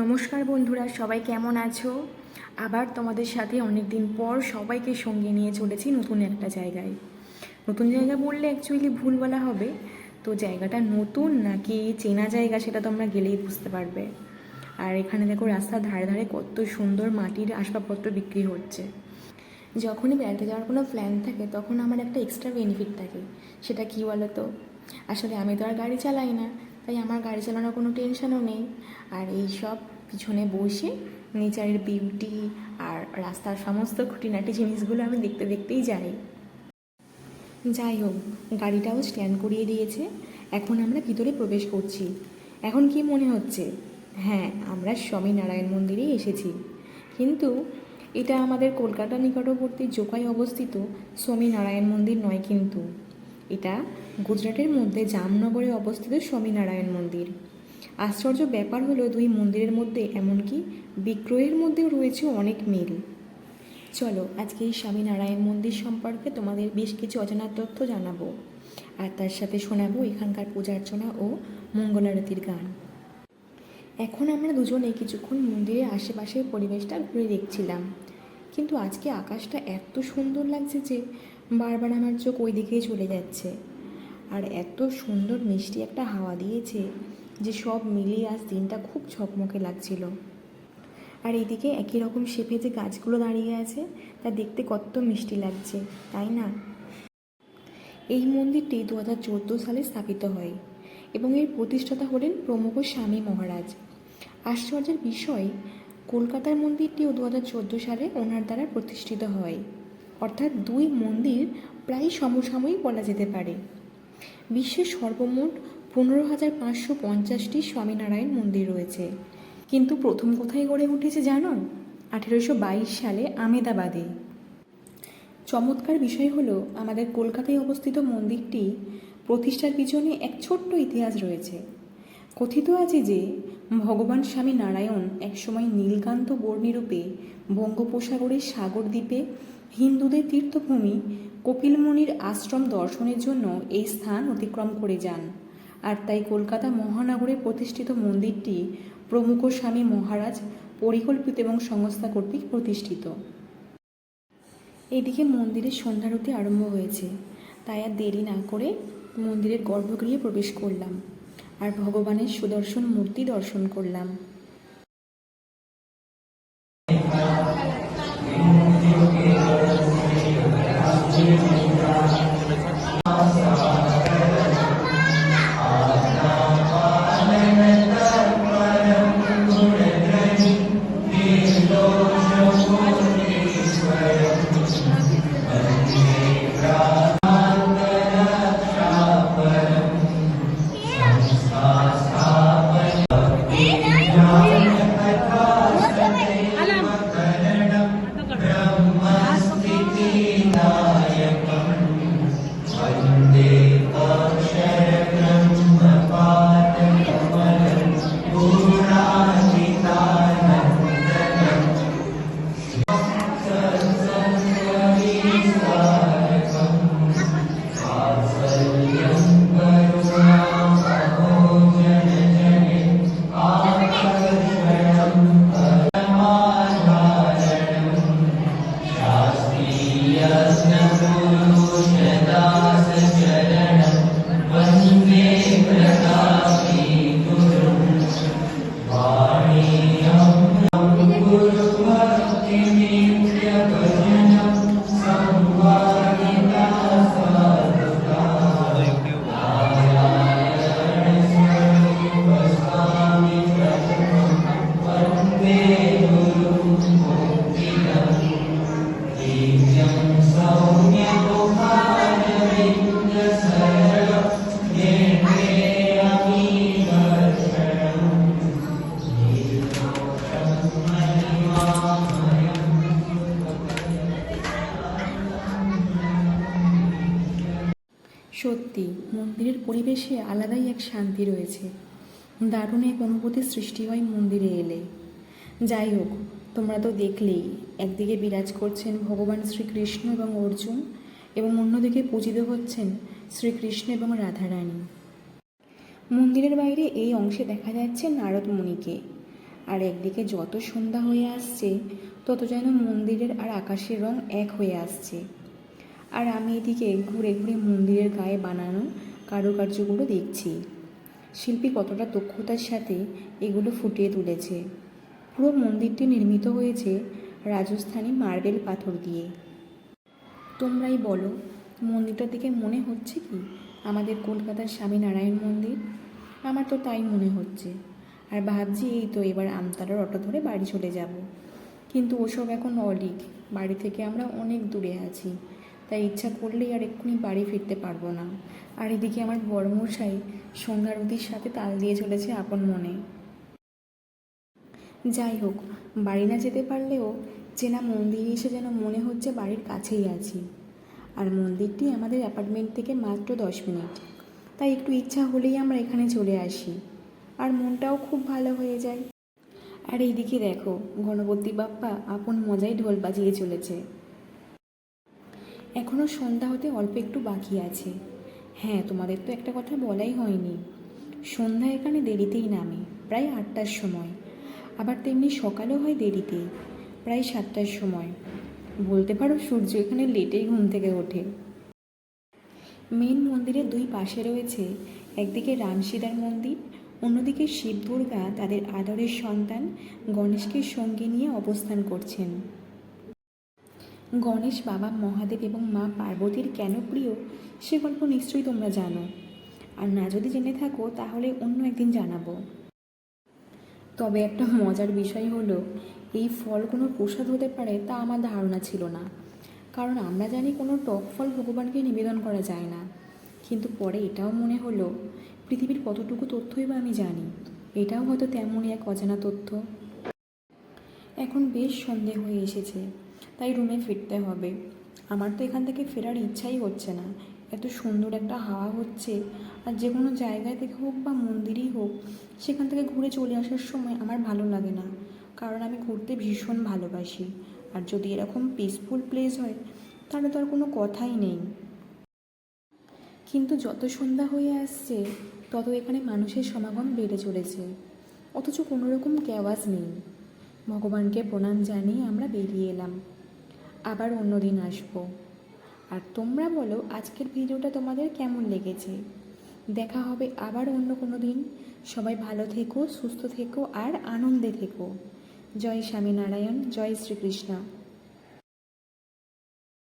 নমস্কার বন্ধুরা, সবাই কেমন আছো? আবার তোমাদের সাথে অনেক দিন পর সবাইকে সঙ্গে নিয়ে চলেছি নতুন একটা জায়গায়। নতুন জায়গা বললে অ্যাকচুয়ালি ভুল বলা হবে। তো জায়গাটা নতুন নাকি চেনা জায়গা সেটা তোমরা গেলেই বুঝতে পারবে। আর এখানে দেখো রাস্তার ধারে ধারে কত সুন্দর মাটির আসবাবপত্র বিক্রি হচ্ছে। যখনই বেড়াতে যাওয়ার কোনো প্ল্যান থাকে, তখন আমার একটা এক্সট্রা বেনিফিট থাকে। সেটা কী বলো তো আসলে আমি তো আর গাড়ি চালাই না। তাই আমার গাড়ি চালানোর কোনো টেনশনও নেই। আর এই সব পিছনে বসে নেচারের বিউটি আর রাস্তার সমস্ত খুঁটিনাটি জিনিসগুলো আমি দেখতে দেখতেই যাই। যাই হোক, গাড়িটাও স্ট্যান্ড করিয়ে দিয়েছে। এখন আমরা ভিতরে প্রবেশ করছি। এখন কি মনে হচ্ছে? হ্যাঁ আমরা স্বামীনারায়ণ মন্দিরেই এসেছি। কিন্তু এটা আমাদের কলকাতা নিকটবর্তী জোকায় অবস্থিত স্বামীনারায়ণ মন্দির নয় কিন্তু। এটা গুজরাটের মধ্যে জামনগরে অবস্থিত স্বামীনারায়ণ মন্দির। আশ্চর্য ব্যাপার হলো, দুই মন্দিরের মধ্যে এমনকি বিগ্রহের মধ্যেও রয়েছে অনেক মিল। চলো, আজকে এই স্বামীনারায়ণ মন্দির সম্পর্কে তোমাদের বেশ কিছু অজানা তথ্য জানাব। আর তার সাথে শোনাবো এখানকার পূজার্চনা ও মঙ্গলারতির গান। এখন আমরা দুজনে কিছুক্ষণ মন্দিরের আশেপাশের পরিবেশটা ঘুরে দেখছিলাম। কিন্তু আজকে আকাশটা এত সুন্দর লাগছে যে, বারবার আমার চোখ ওই দিকেই চলে যাচ্ছে। আর এত সুন্দর মিষ্টি একটা হাওয়া দিয়েছে যে সব মিলিয়ে আজ দিনটা খুব ঝকমকে লাগছিল। আর এদিকে একই রকম শেপে যে গাছগুলো দাঁড়িয়ে আছে, তা দেখতে কত মিষ্টি লাগছে, তাই না? এই মন্দিরটি দু হাজার চোদ্দ সালে স্থাপিত হয় এবং এর প্রতিষ্ঠাতা হলেন প্রমুখ স্বামী মহারাজ। আশ্চর্যের বিষয়, কলকাতার মন্দিরটিও দু হাজার চোদ্দ সালে ওনার দ্বারা প্রতিষ্ঠিত হয়। অর্থাৎ দুই মন্দির প্রায় সমসাময়িক বলা যেতে পারে। বিশ্বের সর্বমোট পনেরো হাজার পাঁচশো পঞ্চাশটি স্বামীনারায়ণ মন্দির রয়েছে। কিন্তু প্রথম কোথায় গড়ে উঠেছে জানো? আঠেরোশো বাইশ সালে আমেদাবাদে। চমৎকার বিষয় হলো, আমাদের কলকাতায় অবস্থিত মন্দিরটি প্রতিষ্ঠার পিছনে এক ছোট্ট ইতিহাস রয়েছে। কথিত আছে যে, ভগবান স্বামী নারায়ণ একসময় নীলকান্ত বর্ণিরূপে বঙ্গোপসাগরের সাগর দ্বীপে হিন্দুদের তীর্থভূমি কপিলমুনির আশ্রম দর্শনের জন্য এই স্থান অতিক্রম করে যান। আর তাই কলকাতা মহানগরে প্রতিষ্ঠিত মন্দিরটি প্রমুখ স্বামী মহারাজ পরিকল্পিত এবং সংস্থা কর্তৃক প্রতিষ্ঠিত। এদিকে মন্দিরের সন্ধ্যারতি আরম্ভ হয়েছে। তাই আর দেরি না করে মন্দিরের গর্ভগৃহে প্রবেশ করলাম। আর ভগবানের সুদর্শন মূর্তি দর্শন করলাম। সত্যি, মন্দিরের পরিবেশে আলাদাই এক শান্তি রয়েছে। দারুণ এক অনুভূতির সৃষ্টি হয় মন্দিরে এলে। যাই হোক, তোমরা তো দেখলেই, একদিকে বিরাজ করছেন ভগবান শ্রীকৃষ্ণ এবং অর্জুন এবং অন্যদিকে পূজিত হচ্ছেন শ্রীকৃষ্ণ এবং রাধারানী। মন্দিরের বাইরে এই অংশে দেখা যাচ্ছে নারদ মুনিকে। আর একদিকে যত সন্ধ্যা হয়ে আসছে, তত যেন মন্দিরের আর আকাশের রং এক হয়ে আসছে। আর আমি এদিকে ঘুরে ঘুরে মন্দিরের গায়ে বানানো কারুকার্যগুলো দেখছি। শিল্পী কতটা দক্ষতার সাথে এগুলো ফুটিয়ে তুলেছে। পুরো মন্দিরটি নির্মিত হয়েছে রাজস্থানী মার্বেল পাথর দিয়ে। তোমরাই বলো, মন্দিরটার দিকে মনে হচ্ছে কি? আমাদের কলকাতার স্বামীনারায়ণ মন্দির? আমার তো তাই মনে হচ্ছে। আর ভাবছি এই তো এবার আমতারার অটো ধরে বাড়ি চলে যাব। কিন্তু ওসব এখন অলিক। বাড়ি থেকে আমরা অনেক দূরে আছি। তাই ইচ্ছা করলেই আর এক্ষুনি বাড়ি ফিরতে পারব না। আর এদিকে আমার বড়মশাই সন্ধ্যারতির সাথে তাল দিয়ে চলেছে আপন মনে। যাই হোক, বাড়ি না যেতে পারলেও চেনা মন্দিরে এসে যেন মনে হচ্ছে বাড়ির কাছেই আছি। আর মন্দিরটি আমাদের অ্যাপার্টমেন্ট থেকে মাত্র দশ মিনিট। তাই একটু ইচ্ছা হলেই আমরা এখানে চলে আসি। আর মনটাও খুব ভালো হয়ে যায়। আর এইদিকে দেখো, গণপতি বাপ্পা আপন মজায় ঢোল বাজিয়ে চলেছে। এখনও সন্ধ্যা হতে অল্প একটু বাকি আছে। হ্যাঁ তোমাদের তো একটা কথা বলাই হয়নি। সন্ধ্যা এখানে দেরিতেই নামে, প্রায় আটটার সময়। আবার তেমনি সকালও হয় দেরিতে, প্রায় সাতটার সময়। বলতে পারো, সূর্য এখানে লেটেই ঘুম থেকে ওঠে। মেন মন্দিরের দুই পাশে রয়েছে একদিকে রামসীতার মন্দির, অন্যদিকে শিব দুর্গা তাদের আদরের সন্তান গণেশকে সঙ্গে নিয়ে অবস্থান করছেন। গণেশ বাবা, মহাদেব এবং মা পার্বতীর কেন প্রিয়? সে গল্প নিশ্চয়ই তোমরা জানো। আর না যদি জেনে থাকো, তাহলে অন্য একদিন জানাব। তবে একটা মজার বিষয় হলো, এই ফল কোনো প্রসাদ হতে পারে তা আমার ধারণা ছিল না। কারণ আমরা জানি কোনো টক ফল ভগবানকে নিবেদন করা যায় না। কিন্তু পরে এটাও মনে হলো, পৃথিবীর কতটুকু তথ্যই বা আমি জানি, এটাও হয়তো তেমনই এক অজানা তথ্য। এখন বেশ সন্দেহ হয়ে এসেছে। তাই রুমে ফিরতে হবে। আমার তো এখান থেকে ফেরার ইচ্ছাই হচ্ছে না। এত সুন্দর একটা হাওয়া হচ্ছে। আর যে কোনো জায়গায় থেকে হোক বা মন্দিরেই হোক, সেখান থেকে ঘুরে চলে আসার সময় আমার ভালো লাগে না। কারণ আমি ঘুরতে ভীষণ ভালোবাসি। আর যদি এরকম পিসফুল প্লেস হয়, তাহলে তো আর কোনো কথাই নেই। কিন্তু যত সন্ধ্যা হয়ে আসছে, তত এখানে মানুষের সমাগম বেড়ে চলেছে। অথচ কোনো রকম কেওয়াজ নেই। ভগবানকে প্রণাম জানিয়ে আমরা বেরিয়ে এলাম। আবার অন্য দিন আসব। আর তোমরা বলো আজকের ভিডিওটা তোমাদের কেমন লেগেছে? দেখা হবে আবার অন্য কোনো দিন। সবাই ভালো থেকো, সুস্থ থেকো আর আনন্দে থেকো। জয় স্বামীনারায়ণ, জয় শ্রীকৃষ্ণ।